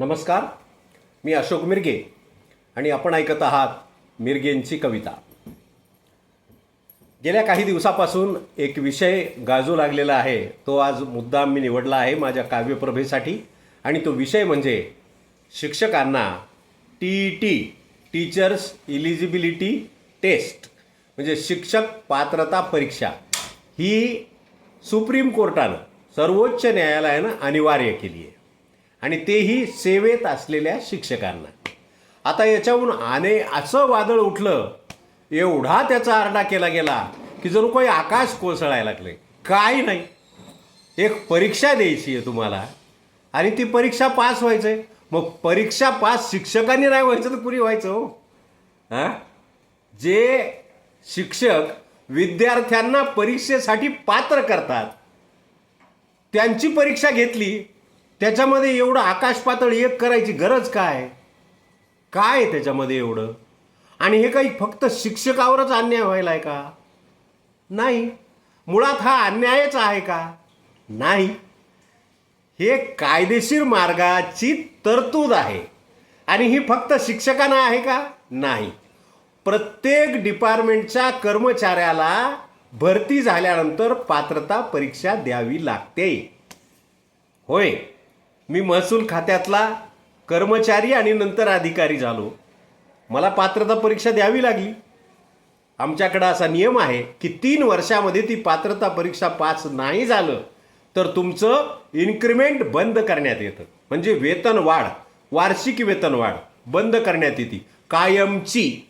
नमस्कार मी अशोक मिरगे आणि आपण ऐकत आहात मिरगेंची कविता. गेल्या काही दिवसापासून एक विषय गाजू लागलेला आहे. तो आज मुद्दाम मी निवडला आहे माझ्या काव्यप्रभेसाठी आणि तो विषय म्हणजे शिक्षकांना T E T teachers eligibility test म्हणजे शिक्षक पात्रता परीक्षा ही सुप्रीम कोर्टानं सर्वोच्च न्यायालयानं अनिवार्य केली आहे. आणि तेही सेवेत असलेल्या शिक्षकांना. आता याच्याहून आने असं वादळ उठलं एवढा त्याचा आरडा केला गेला की जणू काही आकाश कोसळायला लागले. काय नाही. एक परीक्षा द्यायची आहे तुम्हाला. आणि ती परीक्षा पास व्हायचं आहे मग परीक्षा पास शिक्षकांनी नाही व्हायचं तर पुरी व्हायचं हो? हां? जे शिक्षक विद्यार्थ्यांना परीक्षेसाठी पात्र करतात त्यांची परीक्षा घेतली त्याच्यामध्ये एवढं आकाश पातळ एक करायची गरज काय? काय त्याच्यामध्ये एवढं? आणि हे काही फक्त शिक्षकावरच अन्याय व्हायला आहे का? नाही. मुळात हा अन्यायच आहे का? नाही. हे कायदेशीर मार्गाची तरतूद आहे. आणि ही फक्त शिक्षकांना आहे का? नाही. प्रत्येक डिपार्टमेंटच्या कर्मचाऱ्याला भरती झाल्यानंतर पात्रता परीक्षा द्यावी लागते. होय. मी महसूल खात्यातला कर्मचारी आणि नंतर अधिकारी झालो. मला पात्रता परीक्षा द्यावी लागली. आमच्याकडं असा नियम आहे की तीन वर्षामध्ये ती पात्रता परीक्षा पास नाही झालं तर तुमचं इन्क्रिमेंट बंद करण्यात येतं. म्हणजे वेतन वाढ वार्षिक वेतन वाढ बंद करण्यात येते. कायमची.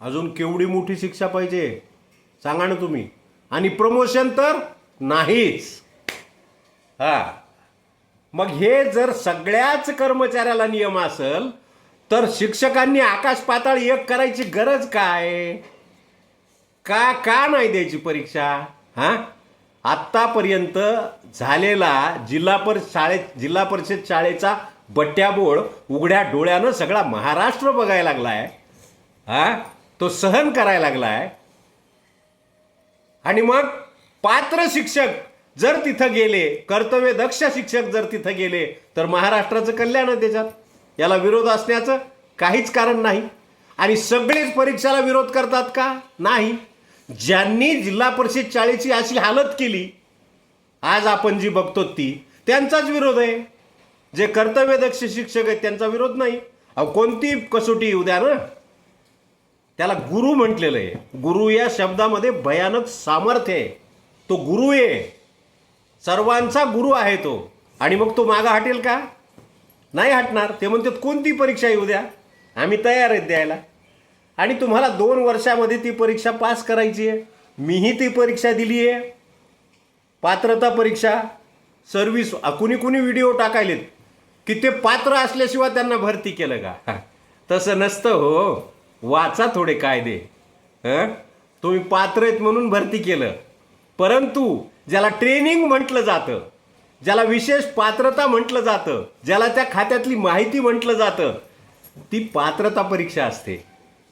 अजून केवढी मोठी शिक्षा पाहिजे? सांगा ना तुम्ही. आणि प्रमोशन तर नाहीच. हा. मग हे जर सगळ्याच कर्मचाऱ्याला नियम असेल तर शिक्षकांनी आकाश पाताळ एक करायची गरज काय? का का नाही द्यायची परीक्षा? हा? आत्तापर्यंत झालेला जिल्हा परि शाळेत जिल्हा परिषद शाळेचा बट्ट्याबोळ उघड्या डोळ्यानं सगळा महाराष्ट्र बघायला लागलाय. हा? तो सहन करायला लागलाय. आणि मग पात्र शिक्षक जर तिथं गेले कर्तव्य दक्ष शिक्षक जर तिथं गेले तर महाराष्ट्राचं कल्याण आहे त्याच्यात. याला विरोध असण्याचं काहीच कारण नाही. आणि सगळेच परीक्षाला विरोध करतात का? नाही. ज्यांनी जिल्हा परिषद शाळेची अशी हालत केली आज आपण जी बघतो ती त्यांचाच विरोध आहे. जे कर्तव्यदक्ष शिक्षक आहेत त्यांचा विरोध नाही. अहो कोणती कसोटी येऊ द्या ना त्याला गुरु म्हटलेलं आहे. गुरु या शब्दामध्ये भयानक सामर्थ्य आहे. तो गुरु आहे. सर्वांचा गुरु आहे तो. आणि मग तो मागा हटेल का? नाही हटणार. ते म्हणतात कोणती परीक्षा येऊ द्या? आम्ही तयार आहेत द्यायला. आणि तुम्हाला दोन वर्षामध्ये ती परीक्षा पास करायची आहे. मीही ती परीक्षा दिली आहे पात्रता परीक्षा सर्व्हिस कुणी कुणी व्हिडिओ टाकायलेत की ते पात्र असल्याशिवाय त्यांना भरती केलं का? तसं नसतं हो. वाचा थोडे कायदे. हां? तुम्ही पात्र आहेत म्हणून भरती केलं. परंतु ज्याला ट्रेनिंग म्हटलं जातं ज्याला विशेष पात्रता म्हटलं जातं ज्याला त्या खात्यातली माहिती म्हटलं जातं ती पात्रता परीक्षा असते.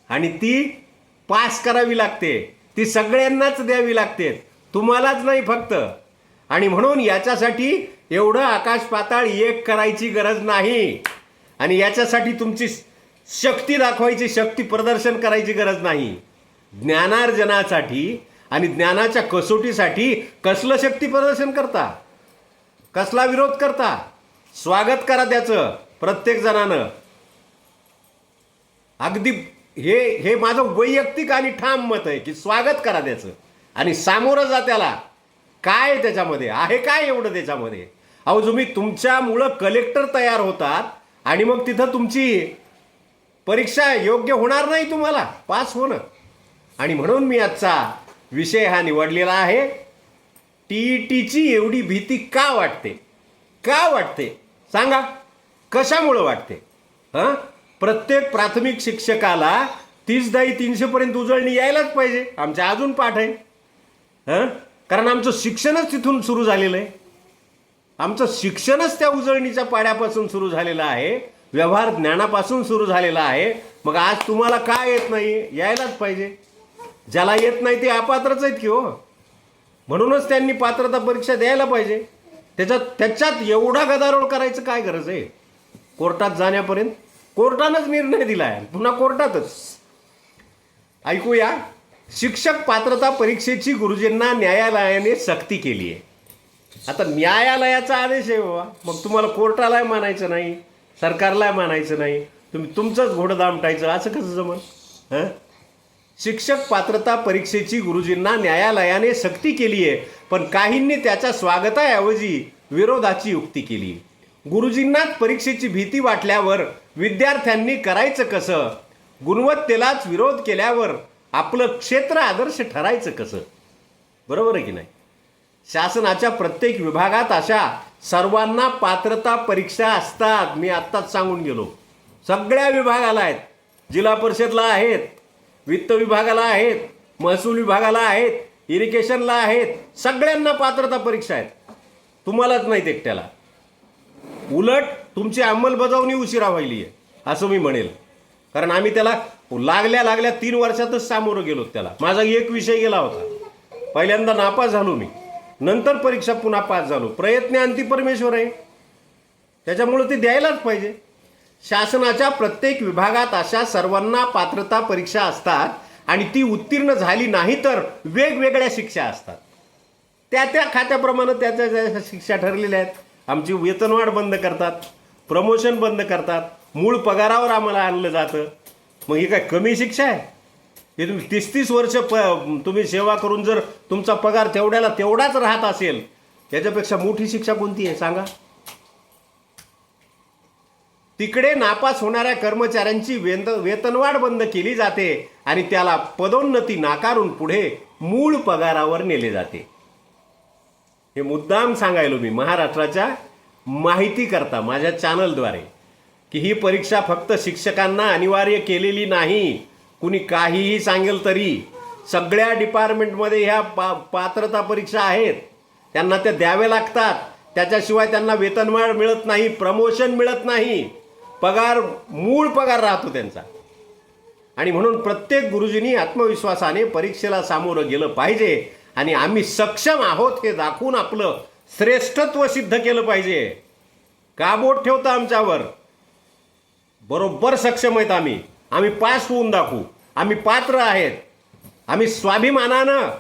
आणि ती पास करावी लागते. ती सगळ्यांनाच द्यावी लागते. तुम्हालाच नाही फक्त. आणि म्हणून याच्यासाठी एवढं आकाश पाताळ एक करायची गरज नाही. आणि याच्यासाठी तुमची शक्ती दाखवायची शक्ती प्रदर्शन करायची गरज नाही. ज्ञानार्जनासाठी आणि ज्ञानाच्या कसोटीसाठी कसलं शक्ती प्रदर्शन करता? कसला विरोध करता? स्वागत करा त्याचं प्रत्येक जणानं. अगदी हे हे माझं वैयक्तिक आणि ठाम मत आहे की स्वागत करा त्याचं. आणि सामोरं जा त्याला. काय त्याच्यामध्ये? आहे काय एवढं त्याच्यामध्ये? अहो तुम्ही तुमच्यामुळं कलेक्टर तयार होतात आणि मग तिथं तुमची परीक्षा योग्य होणार नाही तुम्हाला. पास होणं. आणि म्हणून मी आजचा विषय हा निवडलेला आहे. टी ई टीची एवढी भीती का वाटते? का वाटते? सांगा. कशामुळं वाटते? हां? प्रत्येक प्राथमिक शिक्षकाला तीस दाई तीनशेपर्यंत उजळणी यायलाच पाहिजे. आमच्या अजून पाठ आहे. हां? कारण आमचं शिक्षणच तिथून सुरू झालेलं आहे. आमचं शिक्षणच त्या उजळणीच्या पाड्यापासून सुरू झालेलं आहे. व्यवहार ज्ञानापासून सुरू झालेला आहे. मग आज तुम्हाला काय येत नाही यायलाच पाहिजे. ज्याला येत नाही ते अपात्रच आहेत की हो? म्हणूनच त्यांनी पात्रता परीक्षा द्यायला पाहिजे. त्याच्यात त्याच्यात एवढा गदारोळ करायचं काय गरज आहे? कोर्टात जाण्यापर्यंत. कोर्टानंच निर्णय दिला आहे पुन्हा कोर्टातच. ऐकूया शिक्षक पात्रता परीक्षेची गुरुजींना न्यायालयाने सक्ती केली आहे. आता न्यायालयाचा आदेश आहे बाबा. मग तुम्हाला कोर्टालाही मानायचं नाही सरकारलाही मानायचं नाही. तुम्ही तुमचंच घोडं दामटायचं असं कसं जमल हां? शिक्षक पात्रता परीक्षेची गुरुजींना न्यायालयाने सक्ती केली आहे पण काहींनी त्याच्या स्वागताऐवजी विरोधाची युक्ती केली. गुरुजींनाच परीक्षेची भीती वाटल्यावर विद्यार्थ्यांनी करायचं कसं? गुणवत्तेलाच विरोध केल्यावर आपलं क्षेत्र आदर्श ठरायचं कसं? बरोबर आहे की नाही? शासनाच्या प्रत्येक विभागात अशा सर्वांना पात्रता परीक्षा असतात. मी आत्ताच सांगून गेलो. सगळ्या विभागाला आहेत. जिल्हा परिषदला आहेत. वित्त विभागाला आहेत महसूल विभागाला आहेत इरिगेशनला आहेत सगळ्यांना पात्रता परीक्षा आहेत. तुम्हालाच नाहीत एकट्याला. उलट तुमची अंमलबजावणी उशिरा व्हायली आहे असं मी म्हणेल. कारण आम्ही त्याला लागल्या लागल्या तीन वर्षातच सामोरं गेलो त्याला. माझा एक विषय गेला होता. पहिल्यांदा नापास झालो मी. नंतर परीक्षा पुन्हा पास झालो. प्रयत्न अंतिपरमेश्वर आहे. त्याच्यामुळं ते द्यायलाच पाहिजे. शासनाच्या प्रत्येक विभागात अशा सर्वांना पात्रता परीक्षा असतात आणि ती उत्तीर्ण झाली नाही तर वेगवेगळ्या शिक्षा असतात. त्या त्या खात्याप्रमाणे त्या त्या शिक्षा ठरलेल्या आहेत. आमची वेतनवाढ बंद करतात प्रमोशन बंद करतात मूळ पगारावर आम्हाला आणलं जातं. मग ही काय कमी शिक्षा आहे? हे तुम्ही तीस तीस वर्ष प तुम्ही सेवा करून जर तुमचा पगार तेवढ्याला तेवढाच राहत असेल याच्यापेक्षा मोठी शिक्षा कोणती आहे? सांगा. तिकडे नापास होणाऱ्या कर्मचाऱ्यांची वेंद वेतनवाढ बंद केली जाते आणि त्याला पदोन्नती नाकारून पुढे मूळ पगारावर नेले जाते. हे मुद्दाम सांगायलो मी महाराष्ट्राच्या माहिती करता माझ्या चॅनलद्वारे की ही परीक्षा फक्त शिक्षकांना अनिवार्य केलेली नाही. कुणी काहीही सांगेल तरी सगळ्या डिपार्टमेंटमध्ये ह्या पा पात्रता परीक्षा आहेत. त्यांना त्या द्याव्या लागतात. त्याच्याशिवाय त्यांना वेतनवाढ मिळत नाही प्रमोशन मिळत नाही. पगार मूळ पगार राहतो त्यांचा. आणि म्हणून प्रत्येक गुरुजींनी आत्मविश्वासाने परीक्षेला सामोरं गेलं पाहिजे आणि आम्ही सक्षम आहोत हे दाखवून आपलं श्रेष्ठत्व सिद्ध केलं पाहिजे. का बोट ठेवतं आमच्यावर? बरोबर सक्षम आहेत आम्ही. आम्ही पास होऊन दाखवू. आम्ही पात्र आहेत. आम्ही स्वाभिमानानं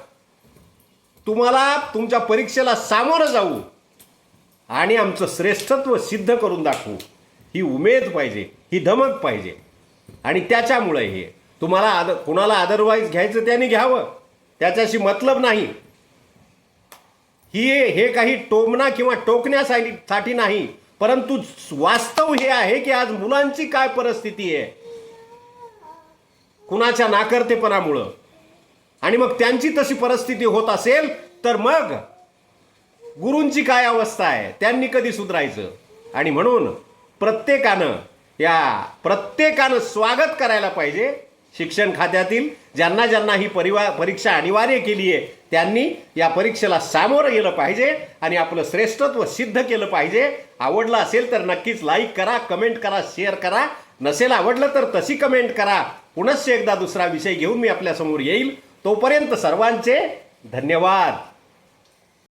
तुम्हाला तुमच्या परीक्षेला सामोरं जाऊ आणि आमचं श्रेष्ठत्व सिद्ध करून दाखवू. ही उमेद पाहिजे ही धमक पाहिजे. आणि त्याच्यामुळे हे तुम्हाला आद कुणाला अदरवाईज घ्यायचं त्याने घ्यावं. त्याच्याशी मतलब नाही. ही हे काही टोमना किंवा टोकण्यासाठी साठी नाही. परंतु वास्तव हे आहे की आज मुलांची काय परिस्थिती आहे? कुणाच्या नाकर्तेपणामुळं. आणि मग त्यांची तशी परिस्थिती होत असेल तर मग गुरूंची काय अवस्था आहे? त्यांनी कधी सुधारायचं? आणि म्हणून प्रत्येकानं या प्रत्येकानं स्वागत करायला पाहिजे शिक्षण खात्यातील. ज्यांना ज्यांना ही परिवा परीक्षा अनिवार्य केली आहे त्यांनी या परीक्षेला सामोरं गेलं पाहिजे आणि आपलं श्रेष्ठत्व सिद्ध केलं पाहिजे. आवडलं असेल तर नक्कीच लाईक करा कमेंट करा शेअर करा. नसेल आवडलं तर तशी कमेंट करा. पुनश्च एकदा दुसरा विषय घेऊन मी आपल्यासमोर येईल. तोपर्यंत सर्वांचे धन्यवाद.